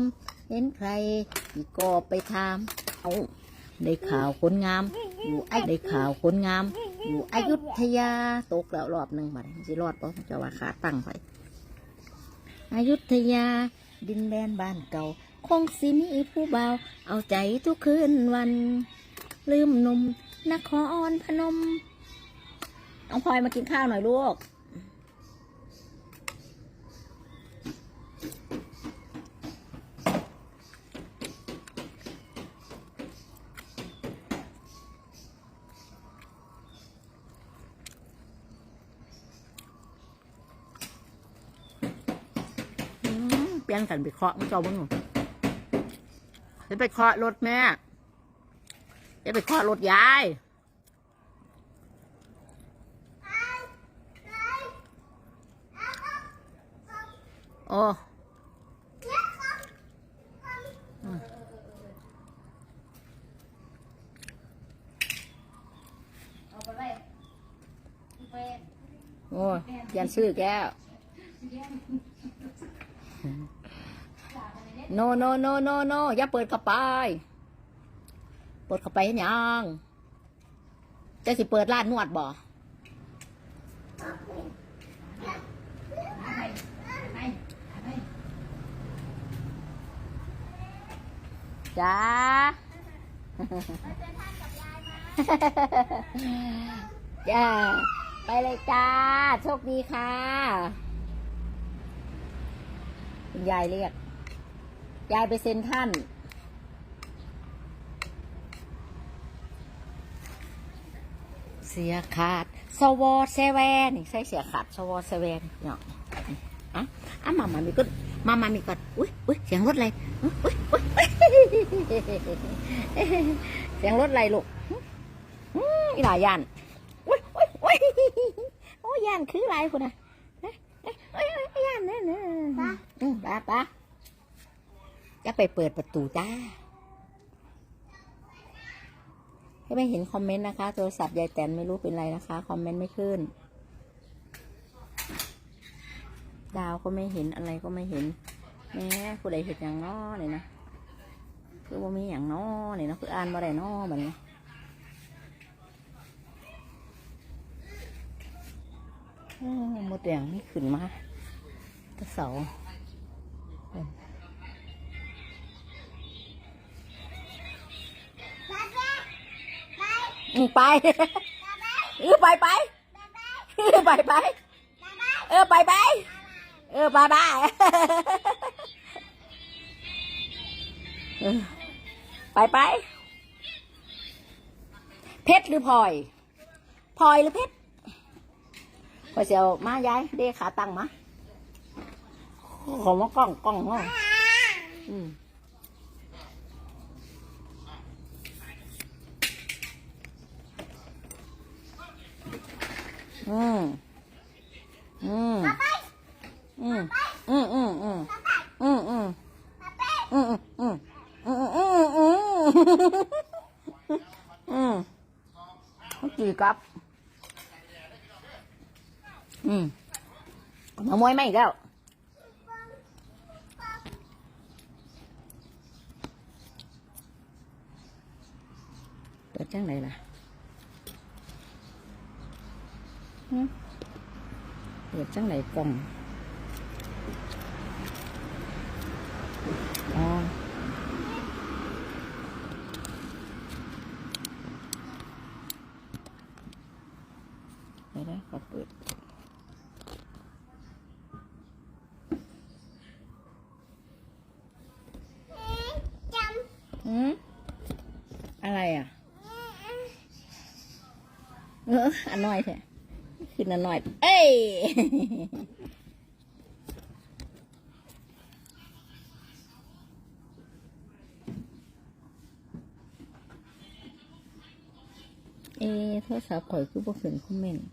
ามเห็นใครที่ก็ไปถามเอาได้ข่าวคนงาม อยู่ไอ้ได้ข่าวคนงาม อยู่อยุธยาตกแล้วรอบหนึ่งบัดสิรอดปะจะว่าขาตั้งไปอยุธยา ดินแดนบ้านเก่าคงสิมีผู้เบาเอาใจทุกคืนวัน ลืมนุ่มนครพนมน้องพลอยมากินข้าวหน่อยลูก อืมเปลี่ยนกันไปเคาะมึงเจ้าบ้างหนูจะไปเคาะรถแม่จะไปเคาะรถยายโอ้โอ้ยยันซื้อแก้ว โนโนโนโนโนอย่าเปิดเข้าไป เปิดเข้าไปเห็นยังจะสิเปิดร้านนวดบ่จ้าจ้าไปเลยจ้า โชคดีค่ะ คุณยายเรียก ยายไปเซ็นท่าน เสียขาด สวอเซเวนนี่ใส่เสียขาด สวอเซเวนเนาะอะอะมามามีก็มามามีก็อุ้ยอุ้ยเสียงรถอะไรอุ้ยอุ้ยอุ้ยเสียงรถอะไรลูกอืมอีหลายยันอุ้ยอุ้ยอุ้ยโอ้ยยันคืออะไรคุณนะเอ้ยเอ้ยเอ้ยเอ้ยยันเนี่ยเนี่ยอืมป้าป้า จะไปเปิดประตูจ้าให้ไม่เห็นคอมเมนต์นะคะ โทรศัพท์ยายแตนไม่รู้เป็นไรนะคะ คอมเมนต์ไม่ขึ้น ดาวก็ไม่เห็นอะไรก็ไม่เห็นแหม่ผู้ใดเห็นอย่างน้อเนี่ยนะคือว่ามีอย่างน้อเนี่ยนะคืออ่านว่าไรน้อแบบนี้โอ้หมดแดงนี่ขึ้นมาแตะเสา ไปเออไปไปเออไปไปเออไปไปเออไปไปไปไปเพชรหรือพลอยพลอยหรือเพชรพอเสียวมายายเด้ขาตังมาขอมากล้องกล้องเนาะอืม Ừ. Ừ. Ừ. Ừ ừ ừ. Ừ ừ. Ừ ừ ừ. Ừ. ừ, ừ. ừ. Kỳ cặp. Ừ. Mà môi mày đâu? Ở trắng này là เปิดจังไหนล่ะเปิดจังไหนกล่องอ๋อไปได้ก็เปิดอืมอะไรอะเอออันน้อยแท้ ขึ้นอันน้อย เอ้ยเอโทรศัพท์ข่อยคือบ่ขึ้นคอมเมนต์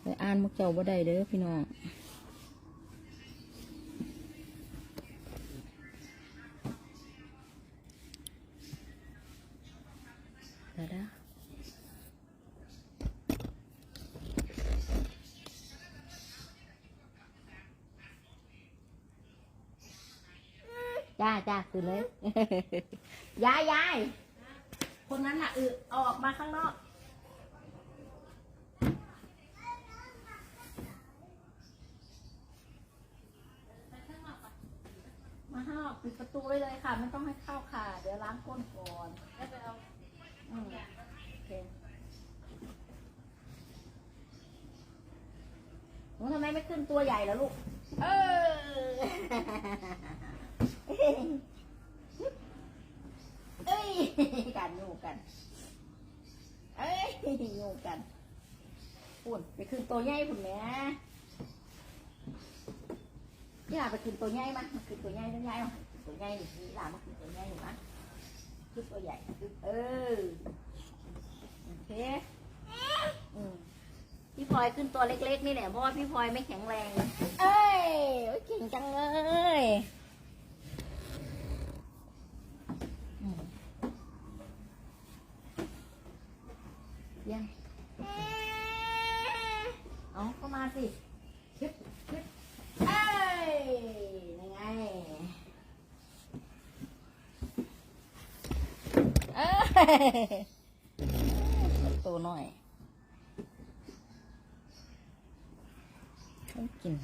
ไปอ่านมุกเจ้าบ่ได้เด้อพี่น้อง จ้าจ้าขึ้นเลยยายยายคนนั้นน่ะเออเอาออกมาข้างนอกมาข้างนอกปิดประตูไว้เลยค่ะ ไม่ต้องให้เข้าค่ะ เดี๋ยวล้างก้นก่อนแล้วไปเอาอืมโอเคหนูทำไมไม่ขึ้นตัวใหญ่แล้วลูก เออ เอ้ยกันอยู่กัน เอ้ยอยู่กันปุ่นไปขึ้นตัวใหญ่ปุ่นแหม่ย่าไปขึ้นตัวใหญ่มามขึ้นตัวใหญ่ตัวใหญ่มาตัวใหญ่นี่นี่หลามาขึ้นตัวใหญ่หนี่มาขึ้นตัวใหญ่ขึ้นเออโอเคอืมพี่พลอยขึ้นตัวเล็กๆนี่แหละเพราะว่าพี่พลอยไม่แข็งแรง เอ้ยโอ้ยเก่งจังเลยอืมยังเอาก็ มาสิชึบชึบเอ้ยยังไงเอ้ยตัวหน่อยต้องกิน